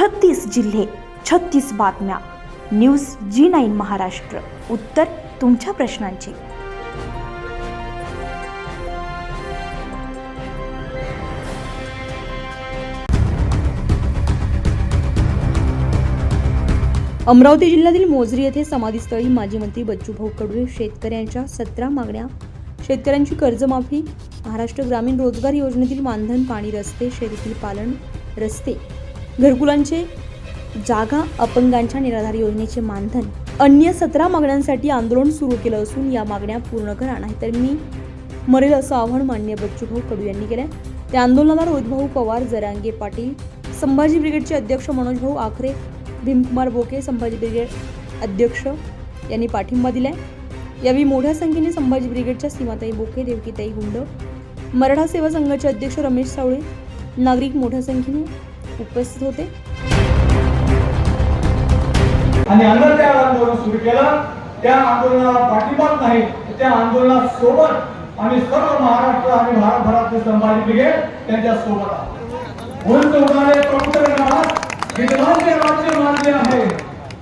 छत्तीस जिल्हे छत्तीस बातम्या. News G nine Maharashtra. उत्तर तुमच्या प्रश्नांची. अमरावती जिल्ह्यातील मोजरी येथे समाधीस्थळी माजी मंत्री बच्चूभाऊ कडू शेतकऱ्यांच्या सतरा मागण्या. शेतकऱ्यांची कर्जमाफी. महाराष्ट्र ग्रामीण रोजगार योजनेतील मानधन पाणी रस्ते शेतीतील पालन रस्ते. घरकुलांचे जागा अपंगांच्या निराधार योजनेचे मानधन. अन्य सतरा मागण्यांसाठी आंदोलन सुरू केलं असून या मागण्या पूर्ण करा नाहीतर मी मरेल असं आव्हान मान्य बच्चूभाऊ कडू यांनी केलं त्या आंदोलनाला रोहितभाऊ पवार जरांगे पाटील संभाजी ब्रिगेडचे अध्यक्ष मनोजभाऊ आखरे भीमकुमार बोके संभाजी ब्रिगेड अध्यक्ष यांनी पाठिंबा दिलाय. यावेळी मोठ्या संख्येने संभाजी ब्रिगेडच्या सीमाताई बोके देवकीताई गुंड मराठा सेवा संघाचे अध्यक्ष रमेश सावळे नागरिक मोठ्या संख्येने उपस्थित होते. आणि अन्न आंदोलन सुरू केलं त्या आंदोलनाला पाठिंबाच नाही त्या आंदोलना सोबत आम्ही सर्व महाराष्ट्र आणि भारतभरातले संभाजी ब्रिगेड त्यांच्यासोबत आहोत. उंच उडाले प्रमुख गिदरांचे राज्य मानले आहे.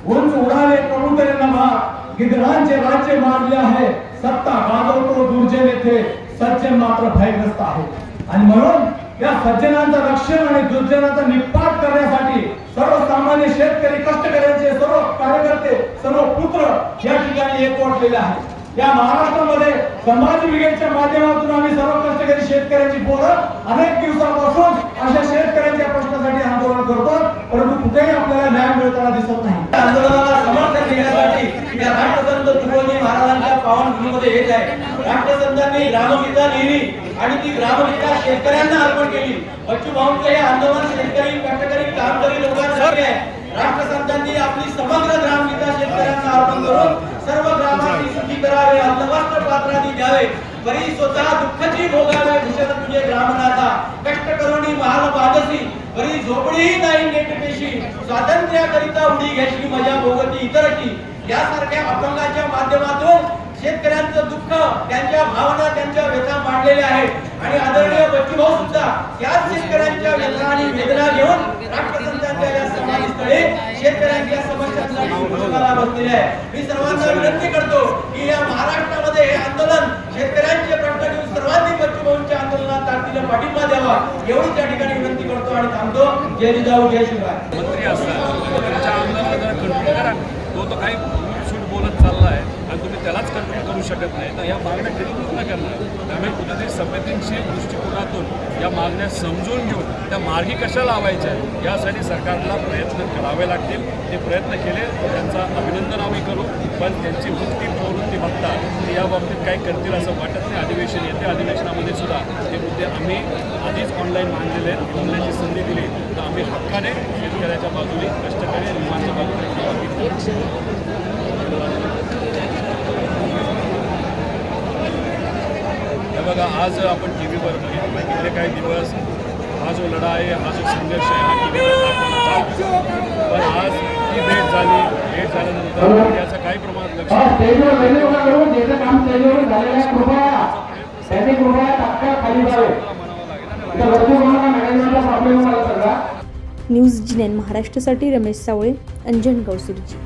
उंच उडाले प्रमुख नभा गिधरांचे राज्य मानले आहे. सत्ता गाजवतो दुर्जन येथे सज्जन मात्र भयग्रस्त आहे. आणि म्हणून या सज्जनांचं रक्षण आणि दुर्जनाचा निपात करण्यासाठी सर्वसामान्य शेतकरी कष्टकऱ्यांचे सर्व कार्यकर्ते सर्व पुत्र या ठिकाणी एकवटलेले आहेत. या महाराष्ट्रामध्ये समाज ब्रिगेडच्या माध्यमातून आम्ही सर्व कष्टकरी शेतकऱ्यांची पोरं अनेक दिवसापासून अशा शेतकऱ्यांच्या प्रश्नासाठी आंदोलन करतो परंतु कुठेही आपल्याला न्याय मिळताना दिसत नाही. आंदोलनाला समर्थन देण्यासाठी या राष्ट्रसंत तुकोजी महाराजांच्या पावनभूमीमध्ये येत आहे. राष्ट्रसंतांनी रामगीता लिहिली आणि ती ग्रामगीता शेतकऱ्यांना अर्पण केली. बच्चू भाऊंचं हे आंदोलन शेतकरी कष्टकरी कामकरी लोकांसाठी आहे. राष्ट्रसंतांनी आपली समग्र ग्रामगीता शेतकऱ्यांना अर्पण करून सर्व ग्रामाची सुखी करावे अर्थवस्त्र पात्रांनी द्यावे. बरी स्वतः दुःखाची भोगावे भूषण तुझे ग्रामनाथा. कष्ट करुणी महाल बादसी बरी झोपडीही नाही नेटपेशी स्वातंत्र्याकरिता उडी घ्यायची मजा भोगती इतरची. यासारख्या अपंगाच्या माध्यमातून शेतकऱ्यांचं दुःख त्यांच्या भावना त्यांच्या व्यथा मांडलेल्या आहेत आणि आदरणीय बच्चूभाऊ सुद्धा याच शेतकऱ्यांच्या व्यथा आणि वेदना घेऊन राष्ट्रसंतांच्या या समाधीस्थळी शेतकऱ्यांच्या समस्यांसाठी बसलेले आहे. मी सर्वांना विनंती करतो की या महाराष्ट्रामध्ये हे आंदोलन शेतकऱ्यांचे प्रश्न घेऊन सर्वांनी बच्चूभाऊंच्या आंदोलनात ताकदीने पाठिंबा द्यावा एवढी त्या ठिकाणी विनंती करतो आणि थांबतो. जय जिजाऊ जय शिवराय. मंत्री असतात. त्यांच्या कंट्रोल करा. तो तर काही सूट बोलत चालला आहे आणि तुम्ही त्यालाच कंट्रोल करू शकत नाही. तर या मागण्या कधी पूर्ण करणार? त्यामुळे कुठेतरी संवेदनशील दृष्टिकोनातून या मागण्या समजून घेऊन त्या मार्गी कशा लावायच्या यासाठी सरकारला प्रयत्न करावे लागतील. ते प्रयत्न केले त्यांचा अभिनंदन आम्ही करू. पण त्यांची वृत्ती प्रवृत्ती बघता ते या बाबतीत काय करतील असं वाटत नाही. अधिवेशन येते. अधिवेशनामध्ये सुद्धा हे मुद्दे आम्ही आधीच ऑनलाईन मांडलेले आहेत. ऑनलाईनची संधी दिली. तर आम्ही हक्काने शेतकऱ्याच्या बाजूने कष्टकरी आणि मुलांच्या बाजूने बघा आज आपण टी व्हीवर बघितलं. गेले काही दिवस हा जो लढा आहे हा जो संघर्ष आहे हा टी व्हीवर पण आज ही भेट झाली. भेट झाल्यानंतर याचं काही प्रमाणात लक्ष न्यूज जी नाईन महाराष्ट्रासाठी रमेश सावळे अंजन गौसुरजी